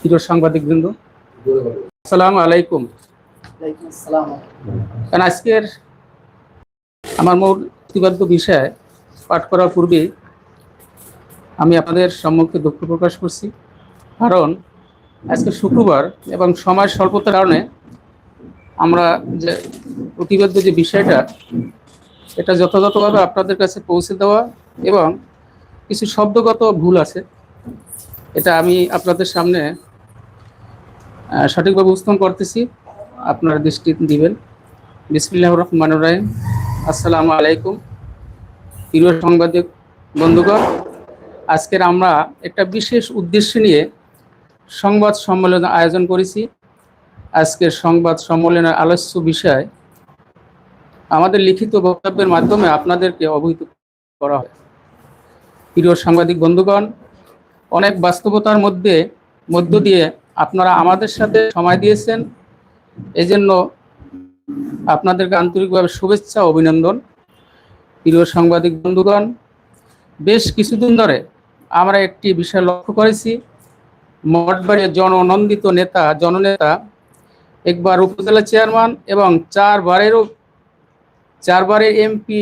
প্রিয় সাংবাদিক বৃন্দ আসসালামু আলাইকুম। কারণ আজকের আমার মূল প্রতিবাদ্য বিষয় পাঠ করার পূর্বে আমি আপনাদের সম্মুখে দুঃখ প্রকাশ করছি। কারণ আজকে শুক্রবার এবং সময় স্বল্পতার কারণে আমরা যে প্রতিবাদ্য যে বিষয়টা, এটা যথাযথভাবে আপনাদের কাছে পৌঁছে দেওয়া এবং কিছু শব্দগত ভুল আছে, এটা আমি আপনাদের সামনে সঠিকভাবে উপস্থাপন করতেছি। আপনারা দৃষ্টি দিবেন। বিসমিল্লাহ রহমান রাহিম। আসসালামু আলাইকুম। প্রিয় সাংবাদিক, বন্ধুগণ, আজকের আমরা একটা বিশেষ উদ্দেশ্য নিয়ে সংবাদ সম্মেলন আয়োজন করেছি। আজকের সংবাদ সম্মেলনের আলোচ্য বিষয় আমাদের লিখিত বক্তব্যের মাধ্যমে আপনাদেরকে অবহিত করা হয়। প্রিয় সাংবাদিক, বন্ধুগণ, অনেক বাস্তবতার মধ্যে, মধ্য দিয়ে আপনারা আমাদের সাথে সময় দিয়েছেন। এজন্য আপনাদেরকে আন্তরিকভাবে শুভেচ্ছা, অভিনন্দন। প্রিয় সাংবাদিক বন্ধুগণ, বেশ কিছুদিন ধরে আমরা একটি বিষয় লক্ষ্য করেছি। মঠবাড়ির জননন্দিত নেতা, জননেতা, একবার উপজেলা চেয়ারম্যান এবং চারবারেরও চারবারের এমপি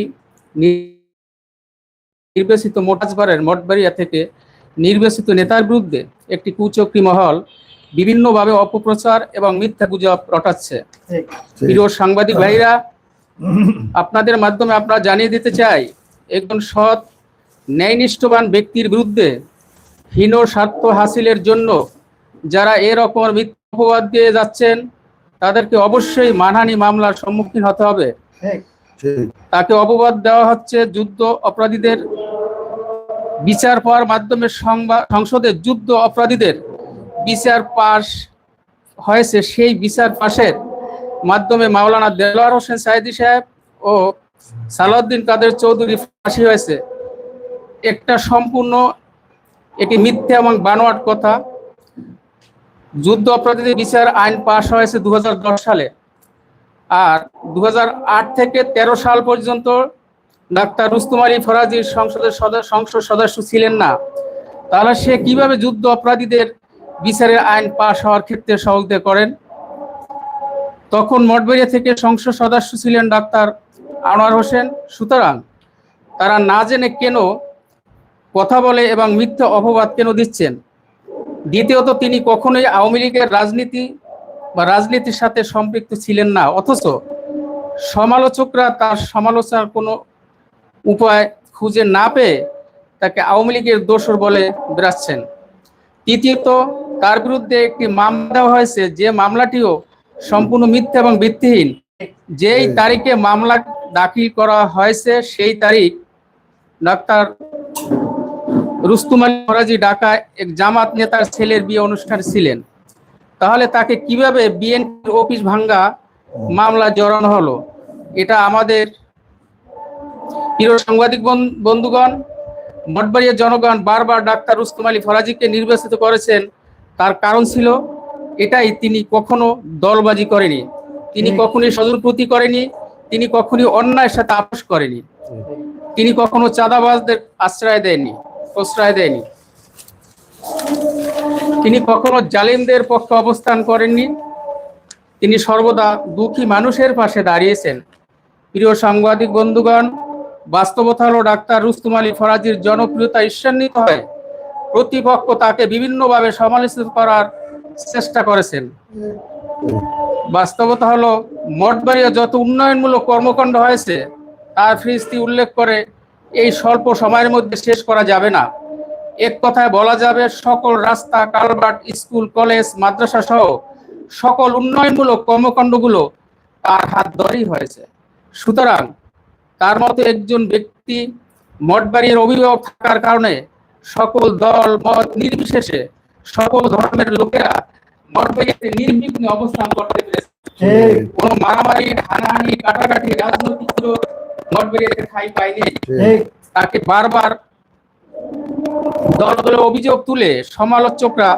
নির্বাচিত মোটাজবারের মঠবাড়িয়া থেকে নির্বাচিত নেতার বিরুদ্ধে একটি কুচক্রী মহল বিভিন্নভাবে অপপ্রচার এবং মিথ্যা গুজব রটাচ্ছে। প্রিয় সাংবাদিক ভাইরা আপনাদের মাধ্যমে আপনারা জানিয়ে দিতে চাই একজন সৎ ন্যায়নিষ্ঠবান ব্যক্তির বিরুদ্ধে হীন স্বার্থ হাসিলের জন্য যারা এরকম মিথ্যা অপবাদ দিয়ে যাচ্ছেন তাদেরকে অবশ্যই মানহানি মামলার সম্মুখীন হতে হবে। তাকে অপবাদ দেওয়া হচ্ছে যুদ্ধ অপরাধীদের বিচার পাওয়ার মাধ্যমে সংবাদ সংসদে যুদ্ধ অপরাধীদের বিচার পাশ হয়েছে, সেই বিচার পাশের মাধ্যমে মাওলানা দেলোয়ার হোসেন সাইদি সাহেব ও সালাউদ্দিন কাদের চৌধুরী ফাঁসি হয়েছে। একটা সম্পূর্ণ এটি মিথ্যা এবং বানোয়াট কথা। যুদ্ধ অপরাধীদের বিচার আইন পাশ হয়েছে দু হাজার দশ সালে। আর দু হাজার আট থেকে ১৩ সাল পর্যন্ত ডাক্তার রুস্তুম আলী ফরাজির সংসদের সদস্য সংসদ সদস্য ছিলেন না। তাহলে সে কীভাবে যুদ্ধ অপরাধীদের বিচারের আইন পাশ হওয়ার ক্ষেত্রে সহযোগিতা করেন। তখন মঠবেড়িয়া থেকে সংসদ সদস্য ছিলেন ডাক্তার আনোয়ার হোসেন। সুতরাং তারা না জেনে কেন কথা বলে এবং মিথ্যা অপবাদ কেন দিচ্ছেন? দ্বিতীয়ত, তিনি কখনোই আওয়ামী লীগের রাজনীতি বা রাজনীতির সাথে সম্পৃক্ত ছিলেন না। অথচ সমালোচকরা তার সমালোচনার কোনো উপায় খুঁজে না পেয়ে তাকে আওয়ামী লীগের দোষর বলে বেড়াচ্ছেন। তৃতীয়ত তার বিরুদ্ধে একটি মামলা দেওয়া হয়েছে যে মামলাটিও সম্পূর্ণ মিথ্যা এবং ভিত্তিহীন। যেই তারিখে মামলা দাখিল করা হয়েছে সেই তারিখ ডাক্তার রুস্তুম আলী ফরাজি ঢাকায় এক জামাত নেতার ছেলের বিয়ে অনুষ্ঠান ছিলেন। তাহলে তাকে কীভাবে বিএনপির অফিস ভাঙ্গা মামলা জড়ানো হলো? এটা আমাদের প্রিয় সাংবাদিক বন- বন্ধুগণ মঠবাড়িয়া জনগণ বারবার ডাক্তার রুস্তুম আলী ফরাজিকে নির্বাচিত করেছেন। তার কারণ ছিল এটাই তিনি কখনো দলবাজি করেনি। তিনি কখনোই স্বজনপ্রতি করেনি তিনি কখনোই অন্যায়ের সাথে আপোষ করেনি। তিনি কখনো চাঁদাবাজদের আশ্রয় দেয়নি প্রশ্রয় দেয়নি। তিনি কখনো জালিমদের পক্ষে অবস্থান করেননি। তিনি সর্বদা দুঃখী মানুষের পাশে দাঁড়িয়েছেন। প্রিয় সাংবাদিক বন্ধুগণ বাস্তবতা হলো ডাক্তার রুস্তুম আলী ফরাজির জনপ্রিয়তা ঈর্ষান্বিত হয়। প্রতিপক্ষ তাকে বিভিন্নভাবে সমালোচিত করার চেষ্টা করেছেন। বাস্তবতা হলো, মঠবাড়িয়া যত উন্নয়নমূলক কর্মকাণ্ড হয়েছে, তার ফিরিস্তি উল্লেখ করে এই স্বল্প সময়ের মধ্যে শেষ করা যাবে না। এক কথায় বলা যাবে, সকল রাস্তা, কালভার্ট, স্কুল, কলেজ, মাদ্রাসা সহ সকল উন্নয়নমূলক কর্মকাণ্ডগুলো তার হাত ধরেই হয়েছে। সুতরাং তার মতো একজন ব্যক্তি মঠবাড়ির অভিভাবক থাকার কারণে সকল দল মত নির্বিশেষে সকল ধর্মের লোকেরা নির্বিঘ্নে অবস্থান করতে পেরেছে। কোন মারামারি হানাহানি কাটাকাটি রাজনৈতিক মঠবাড়িতে ঠাই পায়নি তাকে বারবার দলগুলো অভিযোগ তুলে সমালোচকরা